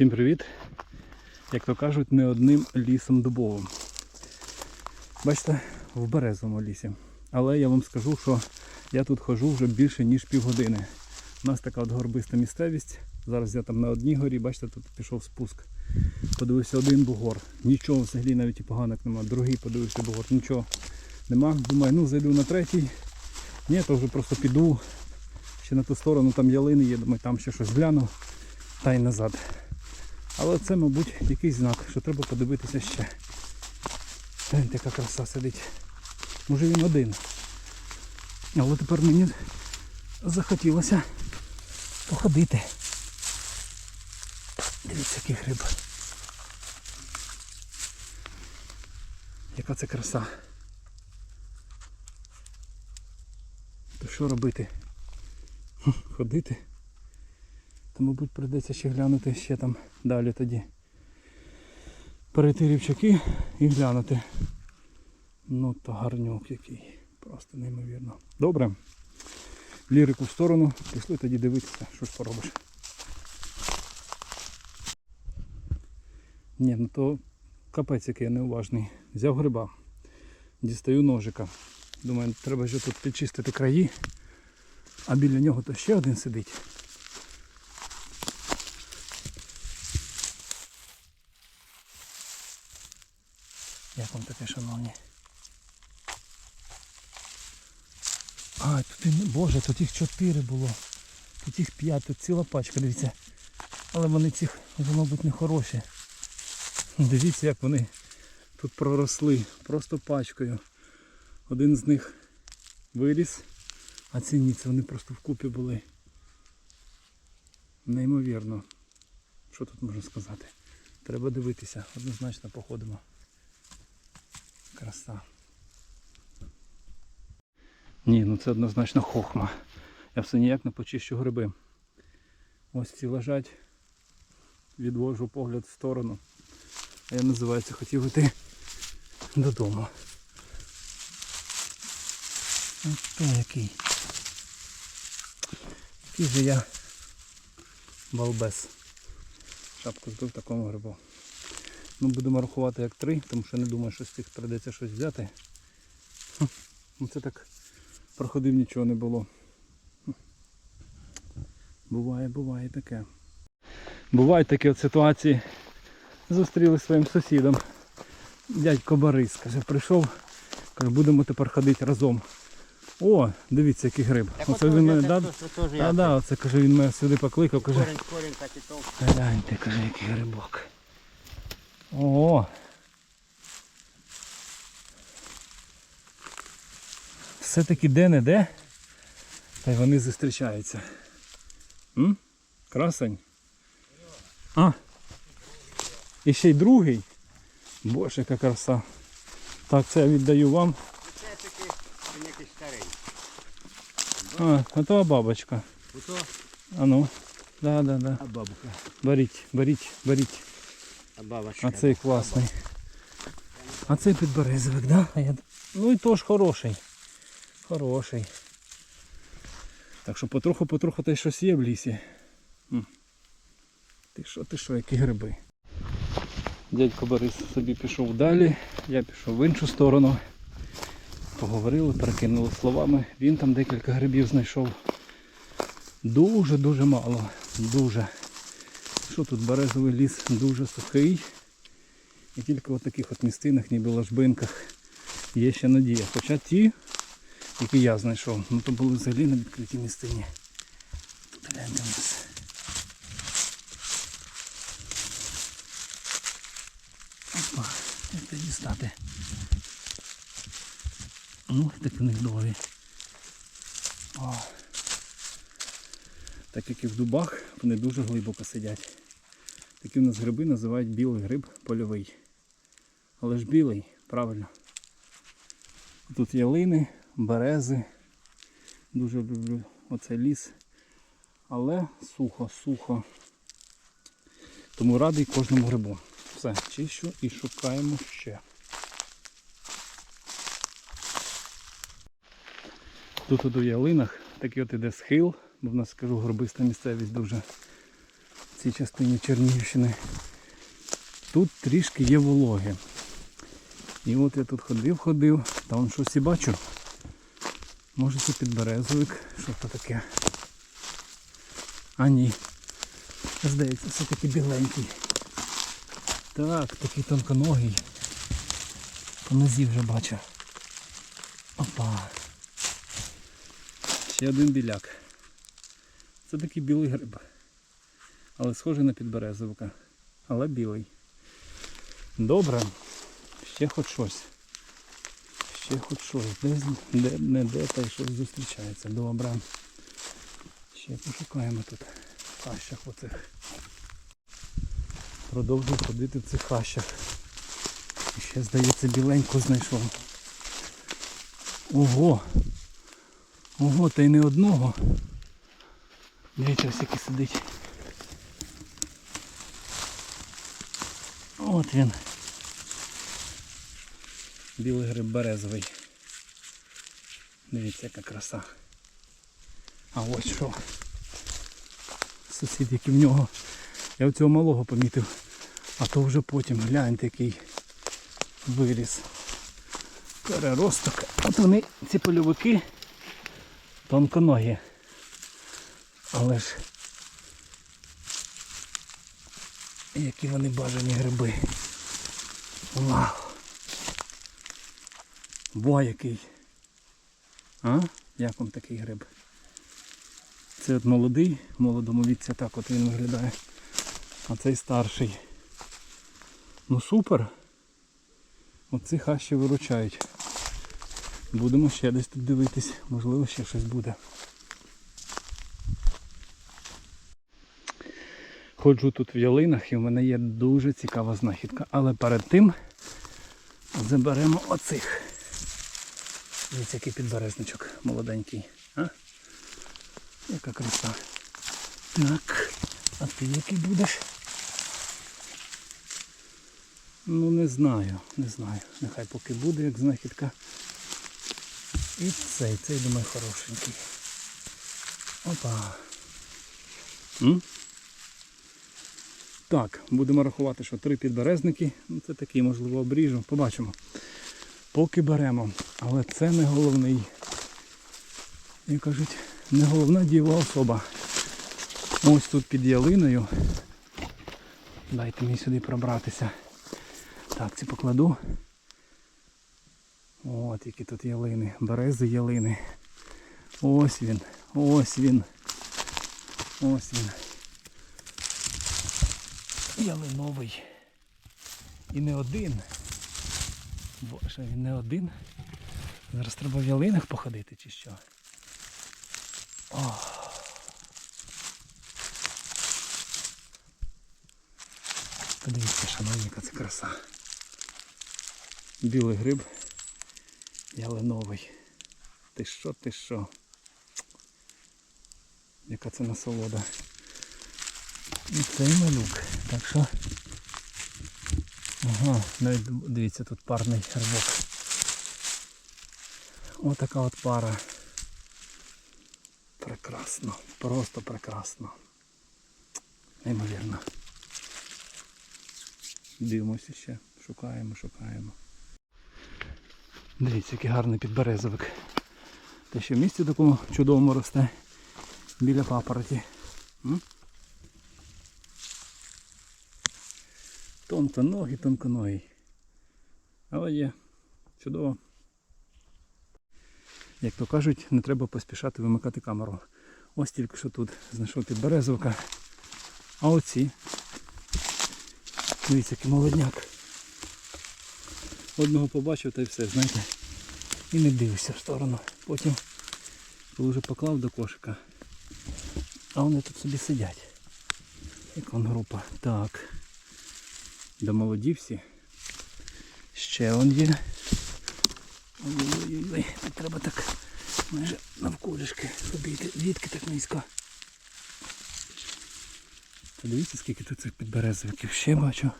Всім привіт! Як то кажуть, не одним лісом дубовим. Бачите, в березовому лісі. Але я вам скажу, що я тут хожу вже більше ніж півгодини. У нас така от горбиста місцевість. Зараз я там на одній горі, бачите, тут пішов спуск. Подивився один бугор. Нічого взагалі навіть і поганок нема. Другий подивився бугор, нічого нема. Думаю, ну зайду на третій. Ні, то вже просто піду. Ще на ту сторону там ялини є, думаю, там ще щось гляну та й назад. Але це, мабуть, якийсь знак, що треба подивитися ще. Гляньте, яка краса сидить. Може він один. Але тепер мені захотілося походити. Дивіться, який гриб. Яка це краса. То що робити? Ходити? То, мабуть, прийдеться ще глянути ще там далі тоді. Перейти рівчаки і глянути. Ну то гарнюк який. Просто неймовірно. Добре. Лірику в сторону. Пішли тоді дивитися, що ж поробиш. Ні, ну то капець який я неуважний. Взяв гриба. Дістаю ножика. Думаю, треба ж тут підчистити краї. А біля нього то ще один сидить. Як вам таке, шановні? А, тут і, боже, тут їх чотири було. Тут їх п'ять, тут ціла пачка, дивіться. Але вони ці, мабуть, не хороші. Дивіться, як вони тут проросли. Просто пачкою. Один з них виріс, а ці ні, це вони просто вкупі були. Неймовірно. Що тут можна сказати? Треба дивитися, однозначно походимо. Краса. Ні, ну це однозначно хохма. Я все ніяк не почищу гриби. Ось ці лежать. Відвожу погляд в сторону. А я називається хотів іти додому. Ось який. Який же я балбес. Шапку збив такому грибу. Ну будемо рахувати як три, тому що не думаю, що з цих прийдеться щось взяти. Ну це так проходив, нічого не було. Буває, буває таке. Бувають такі от ситуації. Зустріли своїм сусідом. Дядько Борис, каже, прийшов, каже, будемо тепер ходити разом. О, дивіться, який гриб. Так Оце от він мене так да, да, да, оце каже, він мене сюди покликав, каже. Корінь, корінь, так і то. Гляньте, каже, який грибок. О! Все-таки де-не-де, та й вони зустрічаються. М? Красень. А. І ще й другий. Боже, яка краса. Так, це я віддаю вам. Це такий, він якийсь старий. А, а то бабочка. Ото, А ну. Да, да, да. а бабука. Беріть, беріть, беріть. А бабочка. А цей класний. А цей підберезовик, да? Ну і теж хороший. Хороший. Так що потроху-потроху та й щось є в лісі. Ти що, ти що, які гриби? Дядько Борис собі пішов далі, я пішов в іншу сторону. Поговорили, перекинули словами. Він там декілька грибів знайшов. Дуже-дуже мало. Дуже. Що тут березовий ліс дуже сухий. І тільки в таких от місцинах, ніби ложбинках, є ще надія. Хоча ті, які я знайшов, ну то були взагалі на відкритій місцині. Гляньте у нас. Опа, як це дістати? Ну, так вони довгі. О. Так як і в дубах, вони дуже глибоко сидять. Такі у нас гриби називають білий гриб польовий. Але ж білий, правильно. Тут ялини, берези. Дуже люблю оцей ліс. Але сухо, сухо. Тому радий кожному грибу. Все, чищу і шукаємо ще. Тут у ялинах такий от іде схил, бо в нас скажу горбиста місцевість дуже. Цій частині Чернігівщини. Тут трішки є вологи. І от я тут ходив, ходив, там щось і бачу. Може це підберезовик, що то таке. А ні. Здається, все таки біленький. Так, такий тонконогий. По нозі вже бачу. Опа. Ще один біляк. Це такий білий гриб. Але схожий на підберезовика. Але білий. Добре. Ще хоч щось. Ще хоч щось. Де, де, не де, та й щось зустрічається. Добре. Ще пошукаємо тут в хащах оцих. Продовжую ходити в цих хащах. Ще, здається, біленьку знайшов. Ого! Ого, та й не одного. Дивіться, ось який сидить. От він. Білий гриб березовий. Дивіться, яка краса. А ось що. Сусід, який в нього. Я оцього малого помітив. А то вже потім гляньте який виріс. Переросток. От вони, ці польовики, тонконогі. Але ж які вони бажані гриби. Вау. Во який. А? Як вам такий гриб? Це от молодий, молодому віці так от він виглядає. А цей старший. Ну супер. Оці хащі виручають. Будемо ще десь тут дивитись, можливо ще щось буде. Ходжу тут в ялинах і в мене є дуже цікава знахідка. Але перед тим заберемо оцих. Дивіться, який підберезничок молоденький. А? Яка краса. Так, а ти який будеш? Ну не знаю, не знаю. Нехай поки буде як знахідка. І цей, цей думаю хорошенький. Опа. Так, будемо рахувати, що три підберезники. Ну, це такий, можливо, обріжу. Побачимо. Поки беремо. Але це не головний. Як кажуть, не головна дієва особа. Ось тут під ялиною. Дайте мені сюди пробратися. Так, ці покладу. От які тут ялини. Берези ялини. Ось він. Ось він. Ось він. Ялиновий. І не один. Боже, він не один. Зараз треба в ялинах походити чи що. О. Подивіться, шановні, яка це краса. Білий гриб. Ялиновий. Ти що, ти що? Яка це насолода. І цей малюк. Так що. Ага, навіть дивіться, тут парний грибок. Отака от пара. Прекрасно. Просто прекрасно. Неймовірно. Дивимося ще. Шукаємо, шукаємо. Дивіться, який гарний підберезовик. Те ще в місці такому чудовому росте біля папороті. Тонконогі, тонконогі. Але є. Чудово. Як то кажуть, не треба поспішати вимикати камеру. Ось тільки що тут знайшов підберезовика. А оці. Дивіться, який молодняк. Одного побачив та й все, знаєте. І не дивився в сторону. Потім, коли вже поклав до кошика. А вони тут собі сидять. Як вон група. Так. До молоді всі. Ще он є. Ой-ой-ой, тут треба так майже навколішки обійти. Звідки так низько? Подивіться, скільки тут цих підберезовиків. Ще бачу.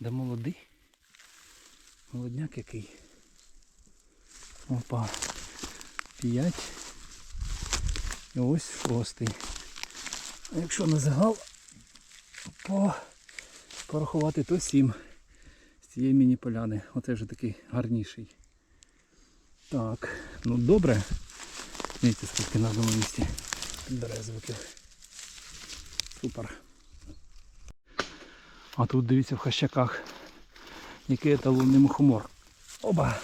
Де молодий? Молодняк який. Опа. П'ять. І ось шостий. А якщо на загал по, порахувати, то сім з цієї міні-поляни. Оце вже такий гарніший. Так, ну добре. Дивіться, скільки на одному місці підберезовиків. Супер. А тут дивіться в хащаках, який еталонний мухомор. Оба!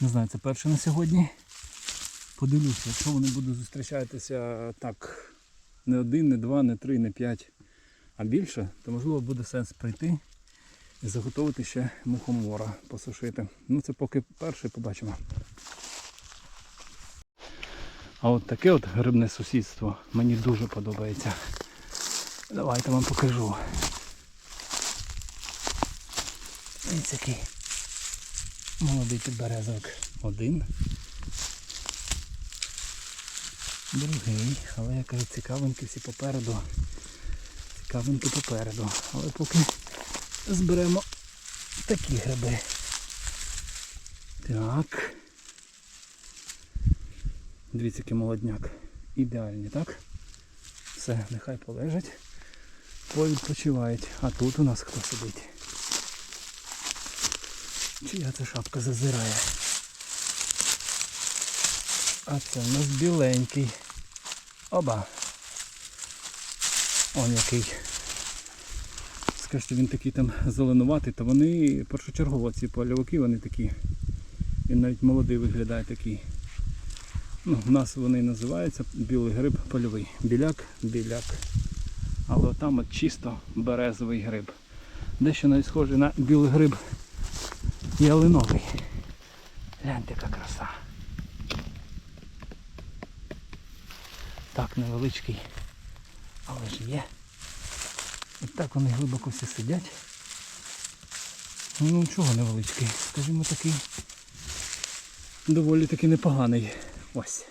Не знаю, це перше на сьогодні. Подивлюся, якщо вони будуть зустрічатися так не один, не два, не три, не п'ять, а більше, то можливо буде сенс прийти і заготовити ще мухомора посушити. Ну це поки перше побачимо. А от таке от грибне сусідство мені дуже подобається. Давайте вам покажу. Ось який молодий підберезок. Один. Другий. Але я кажу, цікавинки всі попереду. Цікавинки попереду. Але поки зберемо такі гриби. Так. Дивіться, який молодняк. Ідеальні, так? Все, нехай полежать. Повідпочивають. А тут у нас хто сидить? Чия це шапка зазирає? А це у нас біленький. Оба. Он який. Скажете, він такий там зеленуватий, то вони першочергово ці польовики, вони такі. Він навіть молодий виглядає такий. Ну, в нас вони називаються білий гриб польовий. Біляк, біляк. Але там от чисто березовий гриб. Дещо навіть схожий на білий гриб ялиновий. Гляньте, яка краса. Так, невеличкий. Але ж є. І так вони глибоко всі сидять. Ну чого невеличкий? Скажімо такий. Доволі таки непоганий. Ось.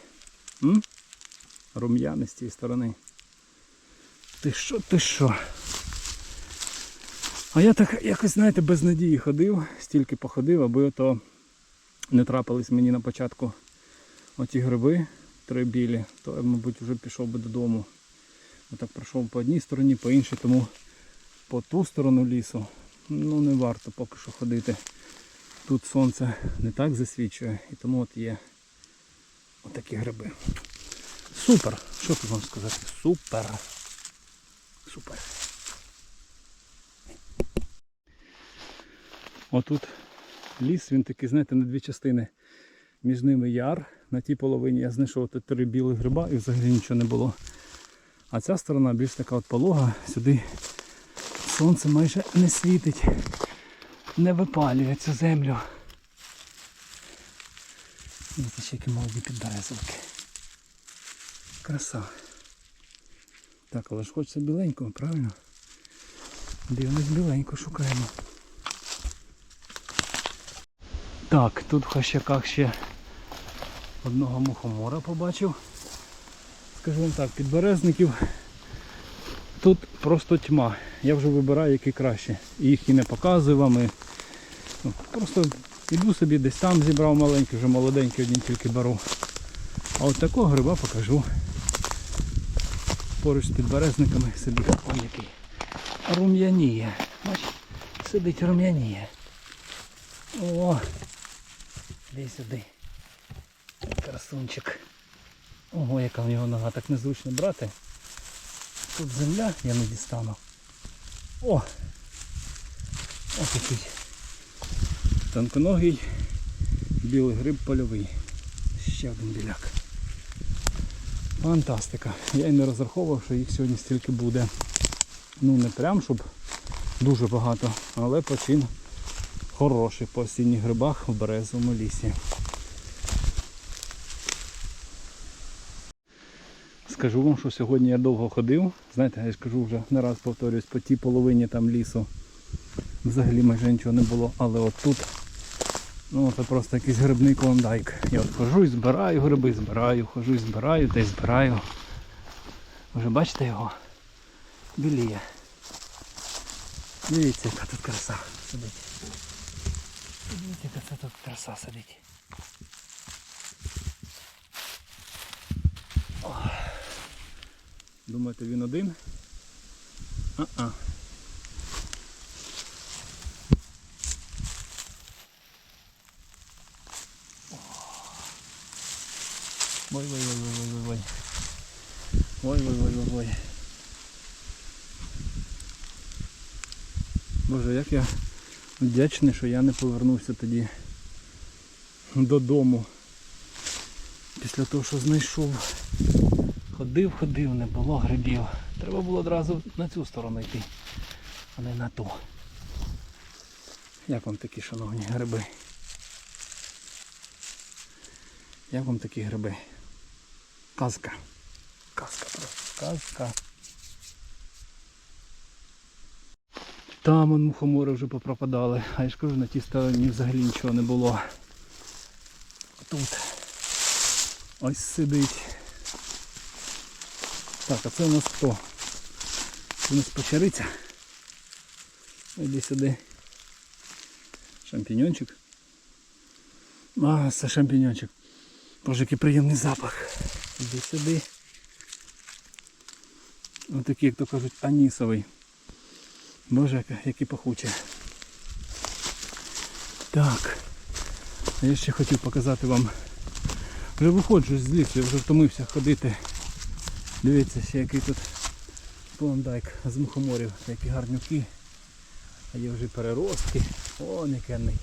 М? Рум'яний з цієї сторони. Ти що, ти що? А я так якось, знаєте, без надії ходив, стільки походив, аби ото не трапились мені на початку оті гриби, три білі, то я, мабуть, вже пішов би додому. Отак пройшов по одній стороні, по іншій, тому по ту сторону лісу ну не варто поки що ходити. Тут сонце не так засвічує і тому от є отакі гриби. Супер! Що тут вам сказати? Супер! Супер! Отут ліс, він такий, знаєте, на дві частини. Між ними яр. На тій половині я знайшов тут три білих гриба і взагалі нічого не було. А ця сторона більш така от полога, сюди сонце майже не світить, не випалює цю землю. Ось ще які молоді підберезовики. Краса. Так, але ж хочеться біленького, правильно? Дивимось біленько, шукаємо. Так, тут в хащаках ще одного мухомора побачив. Скажімо так, підберезників тут просто тьма. Я вже вибираю, які краще. Їх і не показую вам. І... Ну, просто іду собі десь там зібрав маленький, вже молоденький один тільки беру. А от такого гриба покажу. Поруч з підберезниками сидить ой який. Рум'яніє. Бач, сидить рум'яніє. О! Іди сюди. Красунчик. Ого, яка в нього нога, так незручно брати. Тут земля, я не дістану. О! Ось такий тонконогий білий гриб польовий. Ще один біляк. Фантастика. Я і не розраховував, що їх сьогодні стільки буде. Ну не прям, щоб дуже багато, але почин хороший по осінніх грибах в березовому лісі. Скажу вам, що сьогодні я довго ходив. Знаєте, я ж кажу вже не раз повторюсь, по тій половині там лісу взагалі майже нічого не було, але от тут ну це просто якийсь грибний клондайк. Я от хожу і збираю гриби, збираю, хожу і збираю та й збираю. Вже бачите його? Біліє. Дивіться, яка тут краса сидить. Дивіться, яка тут краса сидить. Думаєте, він один? А-а. Ой, ой, ой, ой, ой, ой. Ой, ой, ой, ой, ой. Боже, як я вдячний, що я не повернувся тоді додому. Після того, що знайшов. Ходив, ходив, не було грибів. Треба було одразу на цю сторону йти, а не на ту. Як вам такі, шановні гриби? Як вам такі гриби? Казка. Казка просто. Казка. Там он мухомори вже попропадали. А я ж кажу, на тій стороні взагалі нічого не було. Тут ось сидить. Так, а це у нас хто? Це у нас печериця. Іди сюди. Шампіньончик. А, це шампіньончик. Боже, який приємний запах. Іди сюди. Ось такий, як то кажуть, анісовий. Боже, який пахучий. Так. Я ще хотів показати вам. Вже виходжу з лісу, я вже втомився ходити. Дивіться, ще який тут клондайк з мухоморів, які гарнюки. А є вже переростки. О, некенний.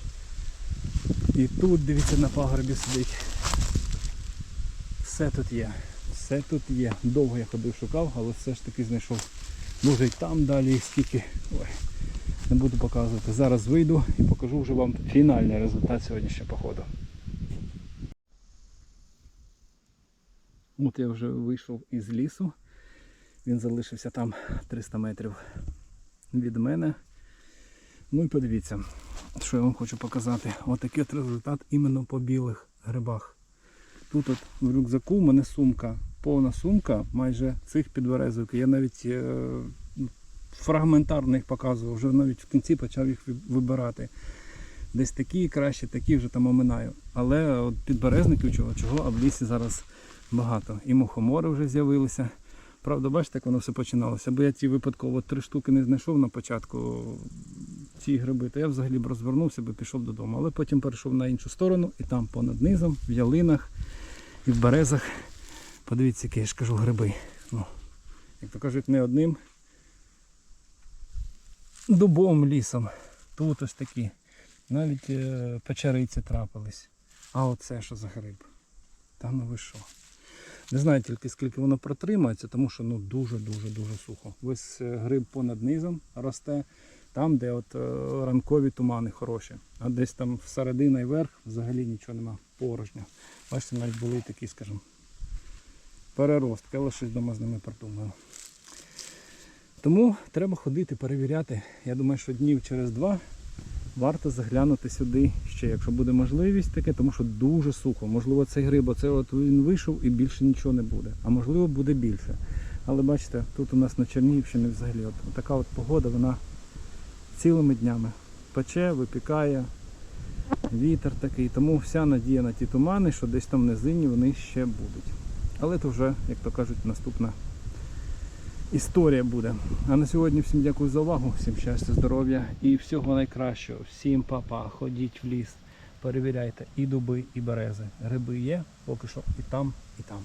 І тут, дивіться, на пагорбі сидить. Все тут є. Все тут є. Довго я ходив, шукав, але все ж таки знайшов. Може і там далі їх скільки. Ой, не буду показувати. Зараз вийду і покажу вже вам фінальний результат сьогоднішнього походу. От я вже вийшов із лісу. Він залишився там 300 метрів від мене. Ну і подивіться, що я вам хочу показати. Отакий от результат іменно по білих грибах. Тут от в рюкзаку у мене сумка, повна сумка майже цих підберезовик. Я навіть е, фрагментарно їх показував, вже навіть в кінці почав їх вибирати. Десь такі краще, такі вже там оминаю. Але от підберезників чого, чого, а в лісі зараз багато. І мухомори вже з'явилися. Правда, бачите, як воно все починалося. Бо я ті випадково три штуки не знайшов на початку ці гриби, то я взагалі б розвернувся би пішов додому. Але потім перейшов на іншу сторону і там понад низом, в ялинах і в березах. Подивіться, які я ж кажу гриби. Ну, як то кажуть, не одним дубовим лісом. Тут ось такі. Навіть е, печериці трапились. А оце що за гриб? Та ну ви що? Не знаю тільки скільки воно протримається, тому що ну дуже-дуже дуже сухо. Весь е, гриб понад низом росте, там, де от е, ранкові тумани хороші. А десь там всередина і верх взагалі нічого нема, порожньо. Бачите, навіть були такі, скажімо, переростки, але щось дома з ними придумаю. Тому треба ходити, перевіряти. Я думаю, що днів через два варто заглянути сюди ще, якщо буде можливість таке, тому що дуже сухо. Можливо, цей гриб, оце от він вийшов і більше нічого не буде. А можливо буде більше. Але бачите, тут у нас на Чернігівщині взагалі от, така от погода, вона цілими днями пече, випікає, вітер такий. Тому вся надія на ті тумани, що десь там в низині вони ще будуть. Але то вже, як то кажуть, наступна історія буде. А на сьогодні всім дякую за увагу, всім щастя, здоров'я і всього найкращого. Всім папа, ходіть в ліс, перевіряйте і дуби, і берези. Гриби є, поки що і там, і там.